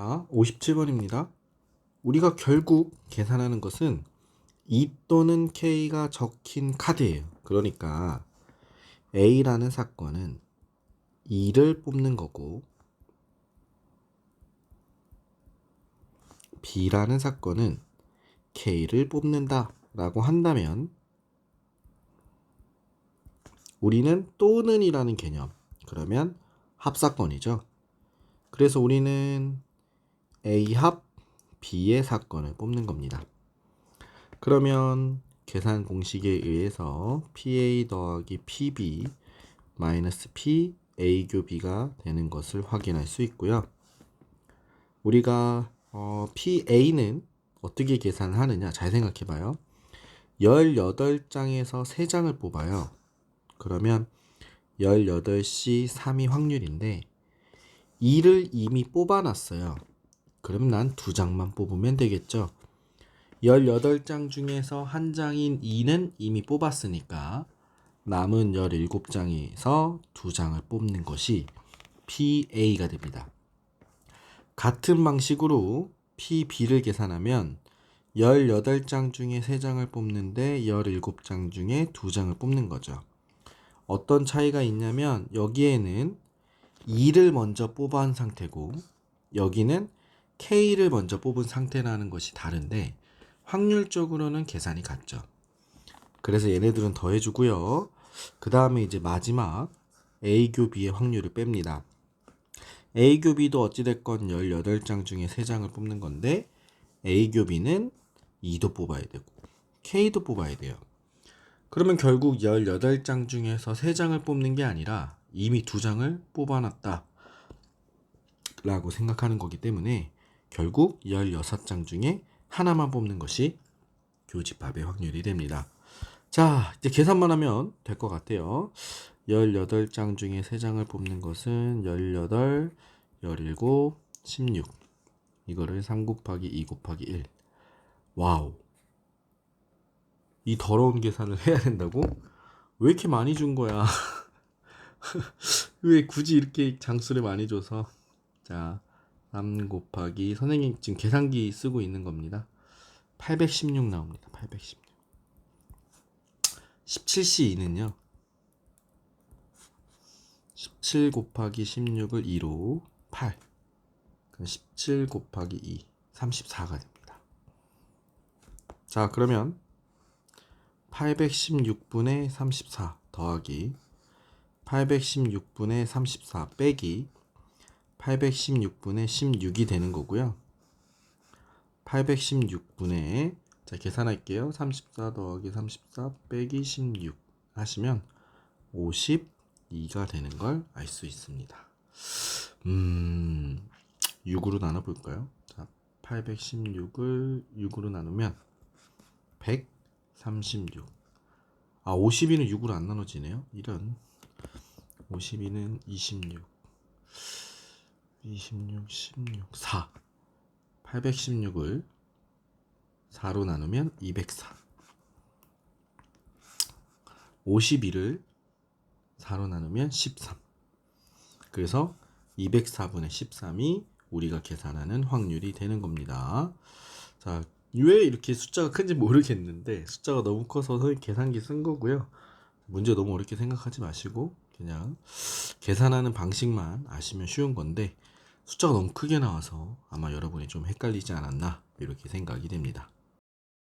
자, 57번입니다. 우리가 결국 계산하는 것은 E 또는 K가 적힌 카드예요. 그러니까 A라는 사건은 2를 뽑는 거고 B라는 사건은 K를 뽑는다 라고 한다면 우리는 또는이라는 개념 그러면 합사건이죠. 그래서 우리는 A 합 B의 사건을 뽑는 겁니다. 그러면 계산 공식에 의해서 PA 더하기 PB 마이너스 P A 교 B가 되는 것을 확인할 수 있고요. 우리가 어, PA는 어떻게 계산하느냐 잘 생각해 봐요. 18장에서 3장을 뽑아요. 그러면 18시 3이 확률인데 2를 이미 뽑아놨어요. 그럼 난 두 장만 뽑으면 되겠죠. 18장 중에서 한 장인 2는 이미 뽑았으니까 남은 17장에서 두 장을 뽑는 것이 PA가 됩니다. 같은 방식으로 PB를 계산하면 18장 중에 3장을 뽑는데 17장 중에 2장을 뽑는 거죠. 어떤 차이가 있냐면 여기에는 2를 먼저 뽑아온 상태고 여기는 K를 먼저 뽑은 상태라는 것이 다른데 확률적으로는 계산이 같죠. 그래서 얘네들은 더해주고요. 그 다음에 이제 마지막 A 교 B의 확률을 뺍니다. A 교 B도 어찌됐건 18장 중에 3장을 뽑는 건데 A 교 B는 2도 뽑아야 되고 K도 뽑아야 돼요. 그러면 결국 18장 중에서 3장을 뽑는 게 아니라 이미 2장을 뽑아놨다 라고 생각하는 거기 때문에 결국 16장 중에 하나만 뽑는 것이 교집합의 확률이 됩니다. 자, 이제 계산만 하면 될 것 같아요. 18장 중에 3장을 뽑는 것은 18, 17, 16. 이거를 3 곱하기 2 곱하기 1. 와우. 이 더러운 계산을 해야 된다고? 왜 이렇게 많이 준 거야? 왜 굳이 이렇게 장수를 많이 줘서? 자, 3 곱하기 선생님 지금 계산기 쓰고 있는 겁니다. 816 나옵니다. 816. 17C2는요. 17 곱하기 16을 2로 8. 그럼 17 곱하기 2 34가 됩니다. 자, 그러면 816분의 34 더하기 816분의 34 빼기 816분의 16이 되는 거고요. 816분의 자 계산할게요. 34 더하기 34 빼기 16 하시면 52가 되는 걸 알 수 있습니다. 음 6으로 나눠 볼까요? 자 816을 6으로 나누면 136. 아 52는 6으로 안 나눠지네요. 이런 52는 26. 26, 16, 4. 816을 4로 나누면 204. 52를 4로 나누면 13. 그래서 204분의 13이 우리가 계산하는 확률이 되는 겁니다. 자, 왜 이렇게 숫자가 큰지 모르겠는데 숫자가 너무 커서 계산기 쓴 거고요. 문제 너무 어렵게 생각하지 마시고 그냥 계산하는 방식만 아시면 쉬운 건데 숫자가 너무 크게 나와서 아마 여러분이 좀 헷갈리지 않았나 이렇게 생각이 됩니다.